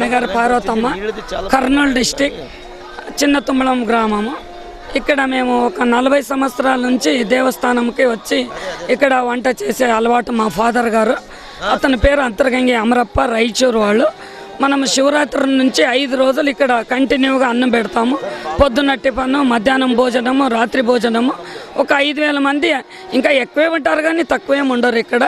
నాన్నగారు పార్వతమ్మ కర్నూలు డిస్టిక్ చిన్న తుమ్మలం గ్రామము. ఇక్కడ మేము ఒక నలభై సంవత్సరాల నుంచి దేవస్థానంకి వచ్చి ఇక్కడ వంట చేసే అలవాటు మా ఫాదర్ గారు. అతని పేరు అంతర్గంగి అమరప్ప రైచూరు వాళ్ళు. మనం శివరాత్రి నుంచి ఐదు రోజులు ఇక్కడ కంటిన్యూగా అన్నం పెడతాము. పొద్దున్న టిఫను మధ్యాహ్నం భోజనము రాత్రి భోజనము. ఒక ఐదు వేల మంది ఇంకా ఎక్కువే ఉంటారు కానీ తక్కువేం ఉండరు ఇక్కడ.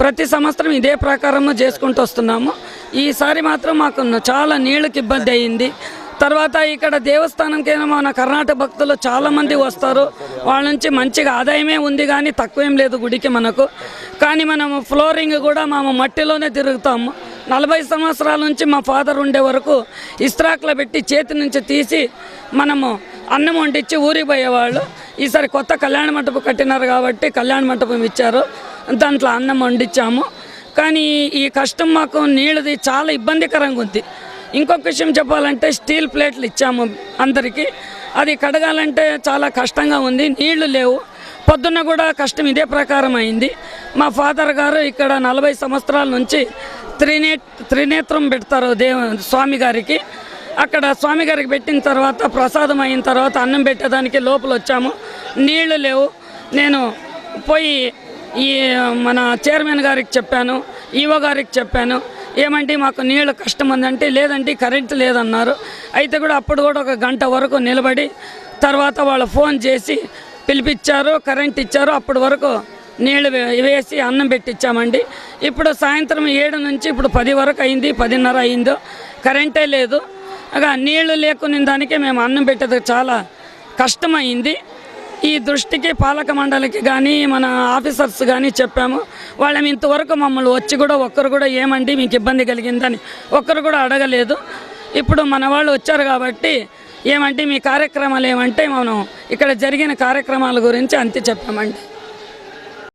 ప్రతి సంవత్సరం ఇదే ప్రకారము చేసుకుంటూ వస్తున్నాము. ఈసారి మాత్రం మాకు చాలా నీళ్ళకి ఇబ్బంది అయ్యింది తర్వాత ఇక్కడ దేవస్థానంకైనా మన కర్ణాటక భక్తులు చాలామంది వస్తారు. వాళ్ళ నుంచి మంచిగా ఆదాయమే ఉంది కానీ తక్కువేం లేదు గుడికి మనకు. కానీ మనము ఫ్లోరింగ్ కూడా మేము మట్టిలోనే తిరుగుతాము నలభై సంవత్సరాల నుంచి మా ఫాదర్ ఉండే వరకు ఇస్త్రాక్లో పెట్టి చేతి నుంచి తీసి మనము అన్నం వండిచ్చి ఊరికి పోయేవాళ్ళు. ఈసారి కొత్త కళ్యాణ మంటపం కట్టినారు కాబట్టి కళ్యాణ మంటపం ఇచ్చారు. దాంట్లో అన్నం వండించాము. కానీ ఈ కష్టం మాకు నీళ్ళది చాలా ఇబ్బందికరంగా ఉంది. ఇంకొక విషయం చెప్పాలంటే స్టీల్ ప్లేట్లు ఇచ్చాము అందరికీ. అది కడగాలంటే చాలా కష్టంగా ఉంది. నీళ్ళు లేవు. పొద్దున్న కూడా కష్టం ఇదే ప్రకారం అయింది. మా ఫాదర్ గారు ఇక్కడ నలభై సంవత్సరాల నుంచి త్రినే త్రినేత్రం పెడతారు దేవ స్వామి గారికి. అక్కడ స్వామి గారికి పెట్టిన తర్వాత ప్రసాదం అయిన తర్వాత అన్నం పెట్టేదానికి లోపల వచ్చాము. నీళ్ళు లేవు. నేను పోయి ఈ మన చైర్మన్ గారికి చెప్పాను ఈవో గారికి చెప్పాను ఏమంటే మాకు నీళ్ళు కష్టం ఉందంటే లేదంటే కరెంట్ లేదన్నారు. అయితే కూడా అప్పుడు కూడా ఒక గంట వరకు నిలబడి తర్వాత వాళ్ళు ఫోన్ చేసి పిలిపించారు కరెంట్ ఇచ్చారు అప్పటి వరకు నీళ్ళు వే- వేసి అన్నం పెట్టించామండి ఇప్పుడు సాయంత్రం ఏడు నుంచి ఇప్పుడు పది వరకు అయింది పదిన్నర అయిందో కరెంటే లేదు. అగా నీళ్ళు లేకునే దానికి మేము అన్నం పెట్టేది చాలా కష్టమైంది. ఈ దృష్టికి పాలక మండలికి కానీ మన ఆఫీసర్స్ కానీ చెప్పాము. వాళ్ళని ఇంతవరకు మమ్మల్ని వచ్చి కూడా ఒక్కరు కూడా ఏమండి మీకు ఇబ్బంది కలిగిందని ఒక్కరు కూడా అడగలేదు. ఇప్పుడు మన వాళ్ళు వచ్చారు కాబట్టి ఏమంటే మీ కార్యక్రమాలు ఏమంటే మనం ఇక్కడ జరిగిన కార్యక్రమాల గురించి అంతే చెప్పామండి.